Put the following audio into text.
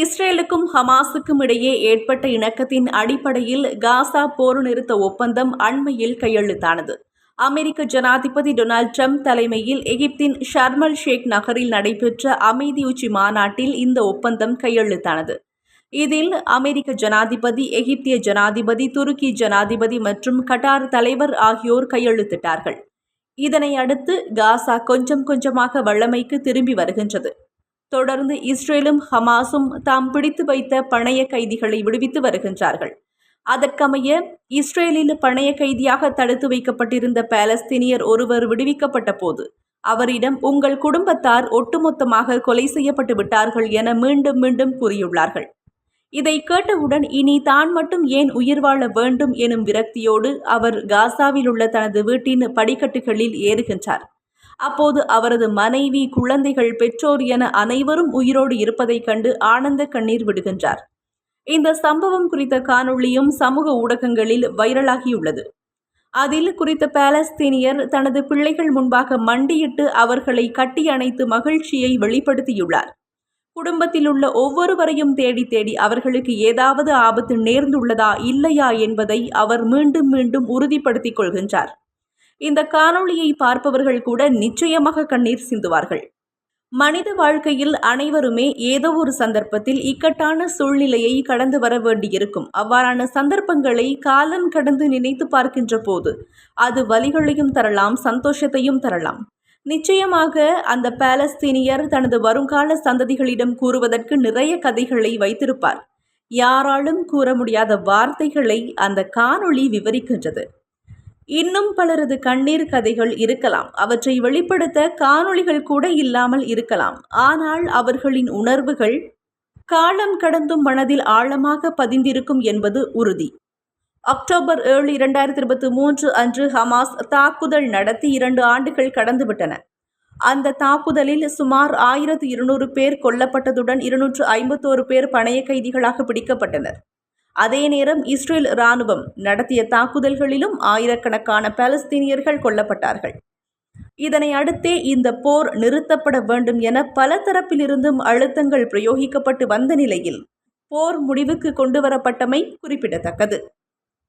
இஸ்ரேலுக்கும் ஹமாஸுக்கும் இடையே ஏற்பட்ட இணக்கத்தின் அடிப்படையில் காசா போர் நிறுத்த ஒப்பந்தம் அண்மையில் கையெழுத்தானது. அமெரிக்க ஜனாதிபதி டொனால்ட் ட்ரம்ப் தலைமையில் எகிப்தின் ஷர்மல் ஷேக் நகரில் நடைபெற்ற அமைதி உச்சி மாநாட்டில் இந்த ஒப்பந்தம் கையெழுத்தானது. இதில் அமெரிக்க ஜனாதிபதி எகிப்திய ஜனாதிபதி துருக்கி ஜனாதிபதி மற்றும் கட்டார் தலைவர் ஆகியோர் கையெழுத்திட்டார்கள். இதனை அடுத்து காசா கொஞ்சம் கொஞ்சமாக வல்லமைக்கு திரும்பி வருகின்றது. தொடர்ந்து இஸ்ரேலும் ஹமாஸும் தாம் பிடித்து வைத்த பணைய கைதிகளை விடுவித்து வருகின்றார்கள். அதற்கமைய இஸ்ரேலில் பணைய கைதியாக தடுத்து வைக்கப்பட்டிருந்த பாலஸ்தீனியர் ஒருவர் விடுவிக்கப்பட்ட போது அவரிடம் உங்கள் குடும்பத்தார் ஒட்டுமொத்தமாக கொலை செய்யப்பட்டு விட்டார்கள் என மீண்டும் மீண்டும் கூறியுள்ளார்கள். இதை கேட்டவுடன் இனி தான் மட்டும் ஏன் உயிர் வாழ வேண்டும் எனும் விரக்தியோடு அவர் காசாவில் உள்ள தனது வீட்டின் படிக்கட்டுகளில் ஏறுகின்றார். அப்போது அவரது மனைவி குழந்தைகள் பெற்றோர் என அனைவரும் உயிரோடு இருப்பதைக் கண்டு ஆனந்த கண்ணீர் விடுகின்றார். இந்த சம்பவம் குறித்த காணொளியும் சமூக ஊடகங்களில் வைரலாகியுள்ளது. அதில் குறித்த பாலஸ்தீனியர் தனது பிள்ளைகள் முன்பாக மண்டியிட்டு அவர்களை கட்டி அணைத்து மகிழ்ச்சியை வெளிப்படுத்தியுள்ளார். குடும்பத்தில் உள்ள ஒவ்வொருவரையும் தேடி தேடி அவர்களுக்கு ஏதாவது ஆபத்து நேர்ந்துள்ளதா இல்லையா என்பதை அவர் மீண்டும் மீண்டும் உறுதிப்படுத்திக் கொள்கின்றார். இந்த காணொளியை பார்ப்பவர்கள் கூட நிச்சயமாக கண்ணீர் சிந்துவார்கள். மனித வாழ்க்கையில் அனைவருமே ஏதோ ஒரு சந்தர்ப்பத்தில் இக்கட்டான சூழ்நிலையை கடந்து வர வேண்டியிருக்கும். அவ்வாறான சந்தர்ப்பங்களை காலம் கடந்து நினைத்து பார்க்கின்ற போது அது வலிகளையும் தரலாம் சந்தோஷத்தையும் தரலாம். நிச்சயமாக அந்த பாலஸ்தீனியர் தனது வருங்கால சந்ததிகளிடம் கூறுவதற்கு நிறைய கதைகளை வைத்திருப்பார். யாராலும் கூற முடியாத வார்த்தைகளை அந்த காணொளி விவரிக்கின்றது. இன்னும் பலரது கண்ணீர் கதைகள் இருக்கலாம். அவற்றை வெளிப்படுத்த காணொளிகள் கூட இல்லாமல் இருக்கலாம். ஆனால் அவர்களின் உணர்வுகள் காலம் கடந்தும் மனதில் ஆழமாக பதிந்திருக்கும் என்பது உறுதி. அக்டோபர் ஏழு இரண்டாயிரத்தி இருபத்தி மூன்று அன்று ஹமாஸ் தாக்குதல் நடத்தி இரண்டு ஆண்டுகள் கடந்துவிட்டன. அந்த தாக்குதலில் சுமார் ஆயிரத்து இருநூறு பேர் கொல்லப்பட்டதுடன் இருநூற்று ஐம்பத்தோரு பேர் பணைய கைதிகளாக பிடிக்கப்பட்டனர். அதே நேரம் இஸ்ரேல் இராணுவம் நடத்திய தாக்குதல்களிலும் ஆயிரக்கணக்கான பாலஸ்தீனியர்கள் கொல்லப்பட்டார்கள். இதனை அடுத்தே இந்த போர் நிறுத்தப்பட வேண்டும் என பல தரப்பிலிருந்தும் அழுத்தங்கள் பிரயோகிக்கப்பட்டு வந்த நிலையில் போர் முடிவுக்கு கொண்டுவரப்பட்டமை குறிப்பிடத்தக்கது.